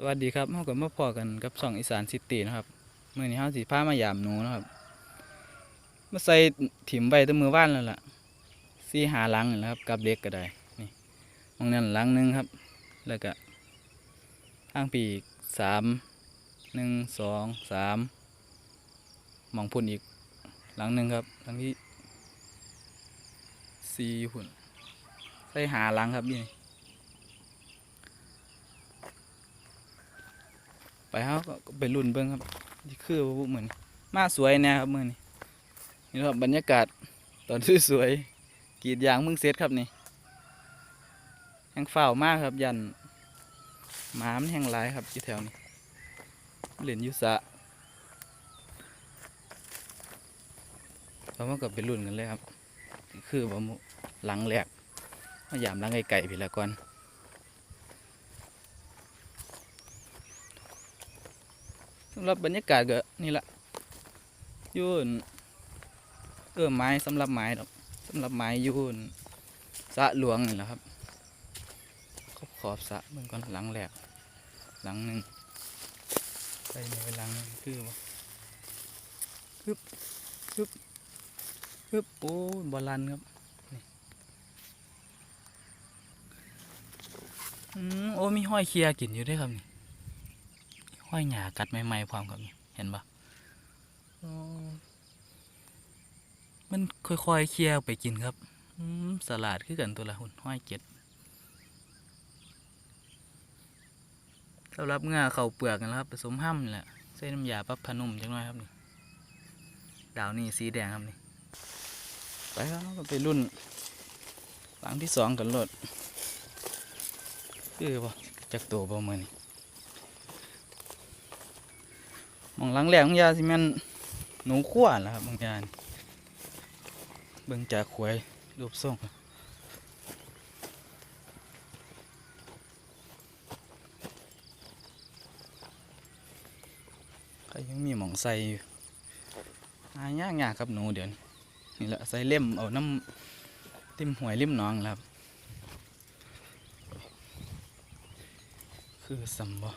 สวัสดีครับเฮาก็มาพอกันกับช่องอีสานซิตี้นะครับมื้อนี้เฮาสิพามายามหนูนะครับมาใส่ถิ่มไว้แตั้งมือว่านแล้วล่ะสี่หาหลังนี่แหละครับ กับเด็กก็ได้นี่มองนั่นหลังหนึงครับ แล้วก็ทางปีกสามหนึ่งสองสามมองพุ่นอีกหลังหนึ่งครับหลังที่สี่พุ่นใส่หาหลังครับนี่ ไปเขาก็ไปรุ่นเบิ้งครับนี่คือว่าเหมือนมาสวยแน่ครับมือนี้นี่ครับบรรยากาศตอนสวยๆกรีดยางมึงเซตครับนี่แห้งฝ้าวมากครับยันหมามแห้งหลายครับอยู่แถวนี้เล่นอยุสะเรามากับไปรุ่นกันเลยครับ คือว่าหมู่หลังแหลกมายามหลังไก่ๆพี่ละก่อนำหรับบรรยากาศก็นี่ละยุ่นเออไม้สำหรับไม้ดอกสำหรับไม้ยุ่นสะหลวงนี่แหละครับขอบขอบสะเมื่อก่อนหลังแหลกหลังหนึ่งไปในหลังหนึ่งคือว่าฮึบฮึบฮึบโอ้บอลันครับนี่อืมโอ้มีห้อยเคียกินอยู่ด้วยครับนี่ ห้อยหยากัดใหม่ๆพร้อมกับนี่เห็นปะอ๋อมันค่อยๆเคี่ยวไปกินครับอืมสลัดคือกันตัวละหุ่นห้อยเก็ดสำหรับงาเข่าเปลือกนะครับผสมห้ำนี่แหละใส่น้ำยาปรับพนุ่มจังหน่อยครับนี่ดาวนี่สีแดงครับนี่ไปครับเราก็ไปรุ่นหลังที่สองกันโลดคือปะจากตัวประมาณนี้ ห มองหลังแหลกของยาสิแม่นหนูขั้วแหละครับบางยานเบิ่งจากขวยรูปทรงก็ยังมีหมองใส่อายากยากครับหนูเดี๋ยวนี่แหละใส่เล่มเอาน้ำติมหวยริมหนองแล้วครับ คือสำบ่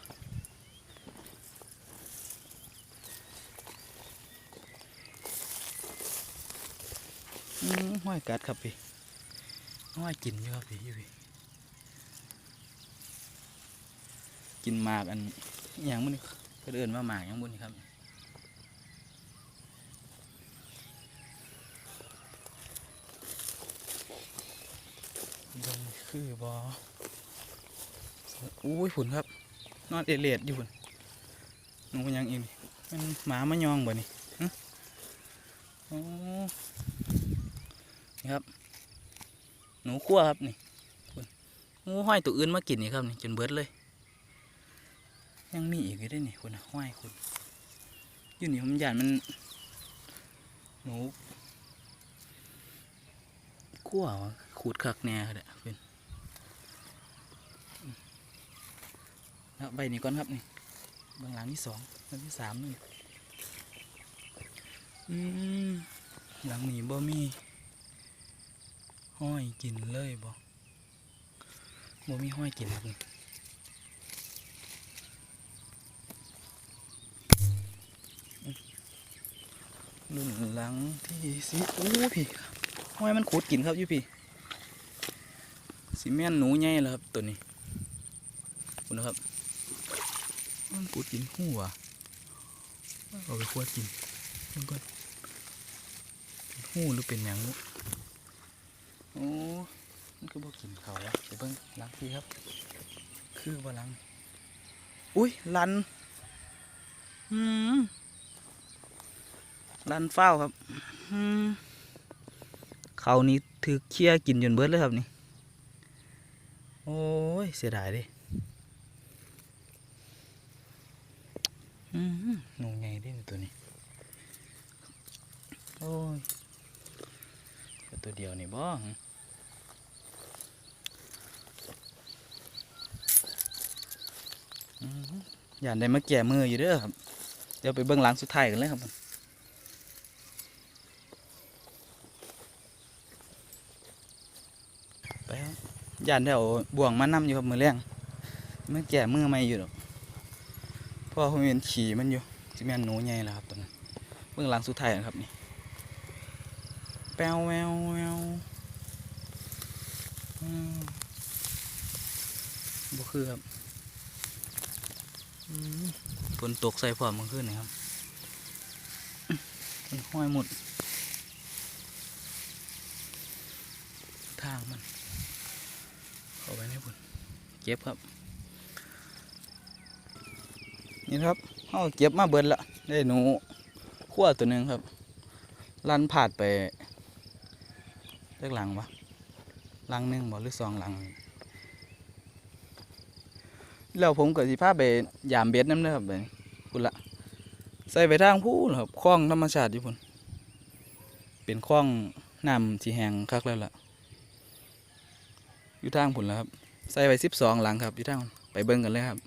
ห้อยกัดครับพี่ห้อยกินอยู่ครับพี่อยู่พี่กินหมากอันอย่างมันก็เดินว่าหมากอย่างบุญครับเบิ่งคือบออุ้ยฝุ่นครับ นอนเอเลียดอยู่ฝุ่นนูยังอีกมันหมามายองบ่นี่ฮะโอ้ นี่ครับ หนูคั่วครับนี่คุณหมูห้อยตัวอื่นมากินนี่ครับนี่จนเบิดเลย ยังมีอีกอยู่ด้วยนี่คุณห้อยคุณอยู่นี่ผมยานมัน หนูคั่วขูดคักแน่ครับเพื่อนแล้วใบนี้ก่อนครับนี่บื้องหลังที่สองเบื้องที่สามนี่หลังนี้บ่มี ห้อยกินเลยบ่บ่มีห้อยกินครับรุ่นหลังที่สิโอ้พี่ห้อยมันขุดกินครับยูพี่สิแม่นหนูใหญ่แล้วครับตัวนี้คุณนะครับมันขุดกินหัวเอาไปขวดกินมันก็หูหรือเป็นหยังบุโอ้มันคือบ่กินเขาวะเดี๋ยวเบิ่งล้างพี่ครับ คือบ่ล้างอุ้ยลันอืมลันเฝ้าครับอืมเขานี่ถือเคี้ยกินจนเบิดเลยครับนี่ โอ้ย เสียดายเดิอืมหนูใหญ่เด้ตัวนี้ โอ้ยตัวเดียวนี่บ้อง อย่าได้มาแก่มืออยู่เด้อครับ เดี๋ยวไปเบื้องหลังสุดท้ายกันเลยครับไปครับย่านได้เอาบ่วงมานำอยู่ครับมือแรงมาแก่มือไม่อยู่หรอกเพราะว่าผมเห็นขี่มันอยู่สิแม่นหนูใหญ่แล้วครับตัวนั้นเบื้องหลังสุดท้ายนะครับนี่แปวแววแววบ่คือครับ ฝนตกใส่พร้อมมันขึ้นนะครับมันห้อยหมด ทางมัน เข้าไปในพุ่นเก็บครับ นี่ครับเขาเก็บมาเบิดละได้หนูขั้วตัวหนึ่งครับ ลันผาดไปเล็กหลังวะหลังหนึ่งบ่หรือสองหลัง แล้วผมกับสิพาไปยามเบ็ดน้ำเด้อครับไปคุณละใส่ไปทางผู้นครับคลองธรรมชาติอยู่พุ่นเป็นคลองน้ำที่แห้งคักแล้วล่ะอยู่ทางพุ่นแล้วครับ ใส่ไปสิบสองหลังครับอยู่ทางไปเบิ่งกันเลยครับ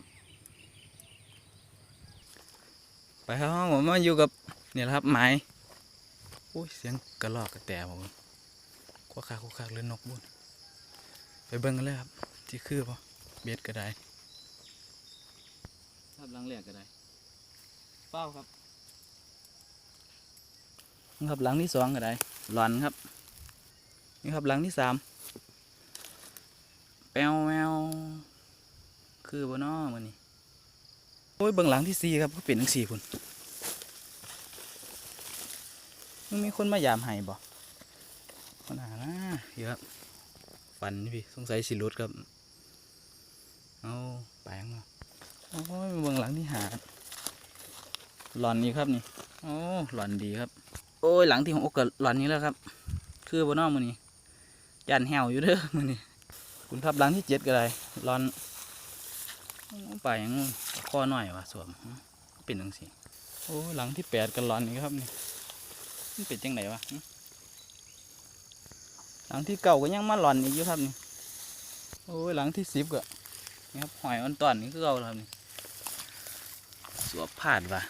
ไปครับผมมาอยู่กับเนี่ยละครับไม้โอ้ยเสียงกระรอกกระแตผมควักคาควักคาเล่นนกบุญไปเบิ่งกันเลยครับ ที่คือปะเบ็ดก็ได้ ครับหลังแรกก็ได้เป้าครับนี่ครับหลังที่สองก็ได้หลอนครับ นี่ครับหลังที่สามแปวแววคือบนอมันนี่โอ้ยเบื้องหลังที่สี่ครับก็เป็นทั้งสี่คนมันมีคนมายามให้บ่คนหานะเยอะครับฟันนี่พี่สงสัยสิรุดครับ เอาแปลงมา โอ้ยเบื้องหลังที่หาหลอนนี่ครับนี่โอ้หลอนดีครับ โอ้ยหลังที่หกก็หลอนนี้แล้วครับ คือบนนอกมือนี่ยันแหวอยู่เด้อมือนี่คุณครับหลังที่เจ็ดก็ได้หลอนเอาไปยังคอหน่อยวะสวมเป็นจังสิโอ้หลังที่แปดกันร้อนนี่ครับนี่มันเป็นจังไหนวะหึหลังที่เก่าก็ยังมาหลอนอีกอยู่ครับนี่โอ้ยหลังที่สิบก็นี่ครับหอยอ่อนตอนนี่คือเก่าแล้วครับนี่ส วบผาดว่ะ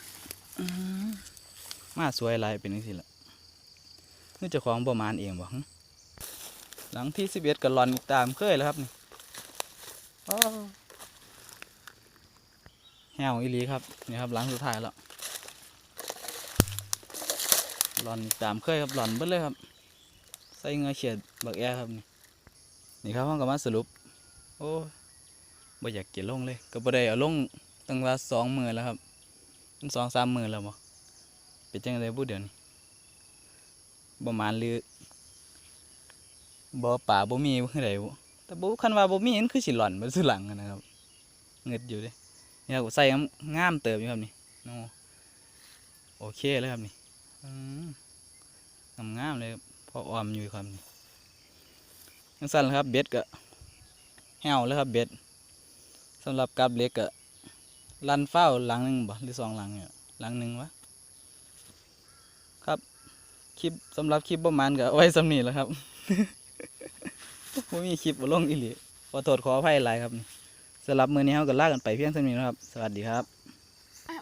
มาสวยหลายเป็นจังสิละนี่จ้าของประมาณเองบ่หึหลังที่สิบเอ็ดก็หลอนตามเคยแล้วครับนี่แหวอีลีครับนี่ครับหลังสุดท้ายแล้วหลอนตามเคยครับหลอนเบิดเลยครับ ใส่เงาเขียดบักแอครับนี่นี่ครับห้องก็มาสรุป โอ้บ่อยากเก็บลงเลย ก็บ่ได้เอาลงตั้งว่าสองมือแล้วครับ มันสองสามมือแล้วบ่เป็นจังไดบุเดี๋ยวนี้บ่มานหรือบ่ป่าบ่มีคือใดบ่แต่บ่คันว่าบ่มีมันคือสิหล่อนมันสิหลังนะครับเงึดอยู่เด้นี่ครับใส่งามเติมอยู่ครับนี่โอโอเคเลยครับนี่งามงามเลยพอออมอยู่ครับนี่ยังสั้นเลยครับเบ็ดก็แห้วเลยครับเบ็ดสำหรับกับเล็กก็ ลันเฝ้าหลังหนึ่งบ่หรือสองหลังเนี่ยหลังหนึ่งวะครับคลิปสำหรับคลิปประมาณก็เอาไว้สำนีแล้วครับผมมีคลิปบ่ลงอีหลีขอโทษขออภัยหลายครับสำหรับมือนี้เขาก็ลากันไปเพียงเท่านี้นะครับ สวัสดีครับ